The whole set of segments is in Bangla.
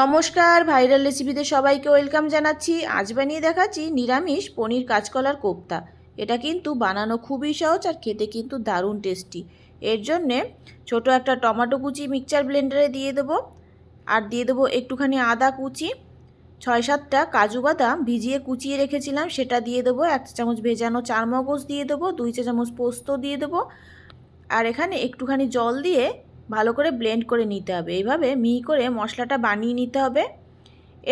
নমস্কার, ভাইরাল রেসিপিতে সবাইকে ওয়েলকাম জানাচ্ছি। আজ বানিয়ে দেখাচ্ছি নিরামিষ পনির কাঁচকলার কোপ্তা। এটা কিন্তু বানানো খুবই সহজ আর খেতে কিন্তু দারুণ টেস্টি। এর জন্যে ছোট একটা টমেটো কুচি মিক্সচার ব্লেন্ডারে দিয়ে দেবো। আর দিয়ে দেবো একটুখানি আদা কুচি। ছয় সাতটা কাজু বাদাম ভিজিয়ে কুচিয়ে রেখেছিলাম, সেটা দিয়ে দেবো। এক চামচ ভেজানো চার মগজ দিয়ে দেবো। দুই চা চামচ পোস্ত দিয়ে দেবো। আর এখানে একটুখানি জল দিয়ে ভালো করে ব্লেন্ড করে নিতে হবে। এইভাবে মিহি করে মশলাটা বানিয়ে নিতে হবে।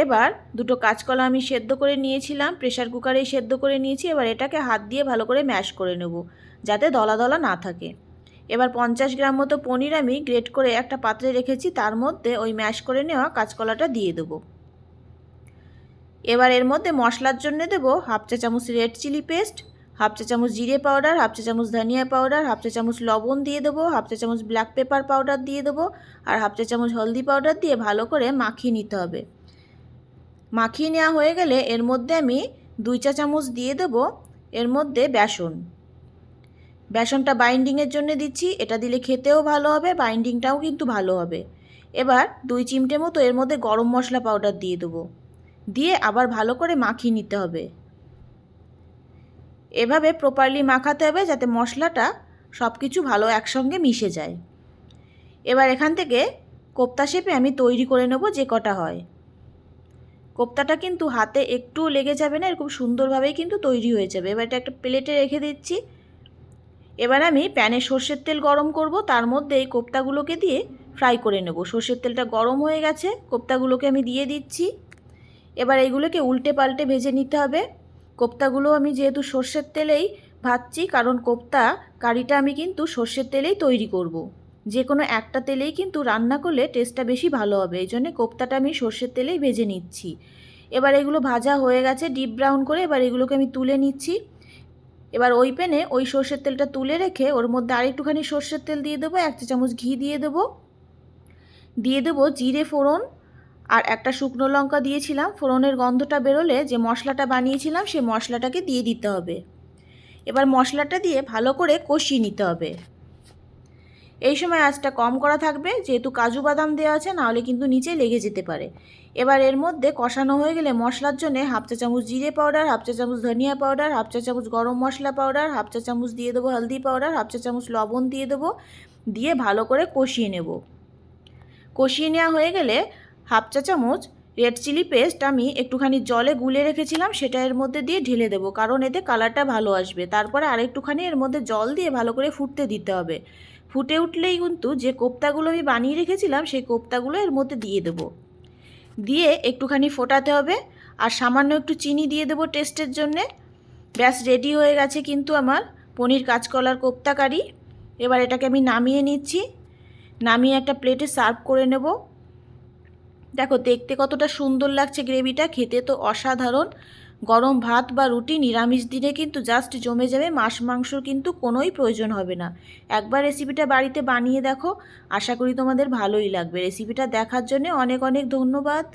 এবার দুটো কাঁচকলা আমি সেদ্ধ করে নিয়েছিলাম প্রেশার কুকারেই সেদ্ধ করে নিয়েছি। এবার এটাকে হাত দিয়ে ভালো করে ম্যাশ করে নেব, যাতে দলা দলা না থাকে। এবার পঞ্চাশ গ্রাম মতো পনির আমি গ্রেট করে একটা পাত্রে রেখেছি, তার মধ্যে ওই ম্যাশ করে নেওয়া কাঁচকলাটা দিয়ে দেবো। এবার এর মধ্যে মশলার জন্য দেবো হাফ চা চামচ রেড চিলি পেস্ট হাফ চা চামচ জিরে পাউডার, হাফ চা চামচ ধনিয়া পাউডার, হাফ চা চামচ লবণ দিয়ে দেবো, হাফ চা চামচ ব্ল্যাক পেপার পাউডার দিয়ে দেবো আর হাফ চা চামচ হলদি পাউডার দিয়ে ভালো করে মাখিয়ে নিতে হবে। মাখিয়ে নেওয়া হয়ে গেলে এর মধ্যে আমি দুই চা চামচ দিয়ে দেবো এর মধ্যে বেসন। বেসনটা বাইন্ডিংয়ের জন্য দিচ্ছি, এটা দিলে খেতেও ভালো হবে, বাইন্ডিংটাও কিন্তু ভালো হবে। এবার দুই চিমটে মতো এর মধ্যে গরম মশলা পাউডার দিয়ে দেবো। দিয়ে আবার ভালো করে মাখিয়ে নিতে হবে। এভাবে প্রপারলি মাখাতে হবে যাতে মশলাটা সব কিছু ভালো একসঙ্গে মিশে যায়। এবার এখান থেকে কোপ্তা শেপে আমি তৈরি করে নেব যে কটা হয়। কোপ্তাটা কিন্তু হাতে একটু লেগে যাবে না, এরকম সুন্দরভাবেই কিন্তু তৈরি হয়ে যাবে। এবার এটা একটা প্লেটে রেখে দিচ্ছি। এবার আমি প্যানে সর্ষের তেল গরম করব, তার মধ্যে এই কোপ্তাগুলোকে দিয়ে ফ্রাই করে নেব। সর্ষের তেলটা গরম হয়ে গেছে, কোপ্তাগুলোকে আমি দিয়ে দিচ্ছি। এবার এইগুলোকে উল্টে পাল্টে ভেজে নিতে হবে। কোপ্তাগুলো আমি যেহেতু সর্ষের তেলেই ভাজছি, কারণ কোপ্তা কারিটা আমি কিন্তু সর্ষের তেলেই তৈরি করব। যে কোনো একটা তেলেই কিন্তু রান্না করলে টেস্টটা বেশি ভালো হবে এই জন্যে কোপ্তাটা আমি সর্ষের তেলেই ভেজে নিচ্ছি। এবার এগুলো ভাজা হয়ে গেছে ডিপ ব্রাউন করে এবার এগুলোকে আমি তুলে নিচ্ছি। এবার ওই প্যানে ওই সর্ষের তেলটা তুলে রেখে ওর মধ্যে আরেকটুখানি সর্ষের তেল দিয়ে দেবো, এক চা চামচ ঘি দিয়ে দেবো। দিয়ে দেবো জিরে ফোড়ন আর একটা শুকনো লঙ্কা দিয়েছিলাম, ফোড়নের গন্ধটা বেরোলে যে মশলাটা বানিয়েছিলাম সেই মশলাটাকে দিয়ে দিতে হবে। এবার মশলাটা দিয়ে ভালো করে কষিয়ে নিতে হবে। এই সময় আঁচটা কম করা থাকবে, যেহেতু কাজু বাদাম দেওয়া আছে নাহলে কিন্তু নিচে লেগে যেতে পারে। এবার এর মধ্যে কষানো হয়ে গেলে মশলার জন্য হাফ চা চামচ জিরে পাউডার, হাফ চা চামচ ধনিয়া পাউডার, হাফ চা চামচ গরম মশলা পাউডার, হাফ চা চামচ দিয়ে দেবো হলদি পাউডার, হাফ চা চামচ লবণ দিয়ে দেবো, দিয়ে ভালো করে কষিয়ে নেব। কষিয়ে নেওয়া হয়ে গেলে হাফ চা চামচ রেড চিলি পেস্ট আমি একটুখানি জলে গুলে রেখেছিলাম, সেটা এর মধ্যে দিয়ে ঢেলে দেবো, কারণ এতে কালারটা ভালো আসবে। তারপরে আরেকটুখানি এর মধ্যে জল দিয়ে ভালো করে ফুটতে দিতে হবে। ফুটে উঠলেই কিন্তু যে কোপ্তাগুলো আমি বানিয়ে রেখেছিলাম, সেই কোপ্তাগুলো এর মধ্যে দিয়ে দেবো। দিয়ে একটুখানি ফোটাতে হবে, আর সামান্য একটু চিনি দিয়ে দেবো টেস্টের জন্যে। ব্যাস রেডি হয়ে গেছে কিন্তু আমার পনির কাঁচকলার কোপ্তা কারি। এবার এটাকে আমি নামিয়ে নিচ্ছি। নামিয়ে একটা প্লেটে সার্ভ করে নেব। দেখো, দেখতে কতটা সুন্দর লাগছে গ্রেভিটা, খেতে তো অসাধারণ। গরম ভাত বা রুটি নিরামিষ দিনে কিন্তু জাস্ট জমে যাবে, মাছ মাংস কিন্তু কোনোই প্রয়োজন হবে না। একবার রেসিপিটা বাড়িতে বানিয়ে দেখো, আশা করি তোমাদের ভালোই লাগবে। রেসিপিটা দেখার জন্য অনেক অনেক ধন্যবাদ।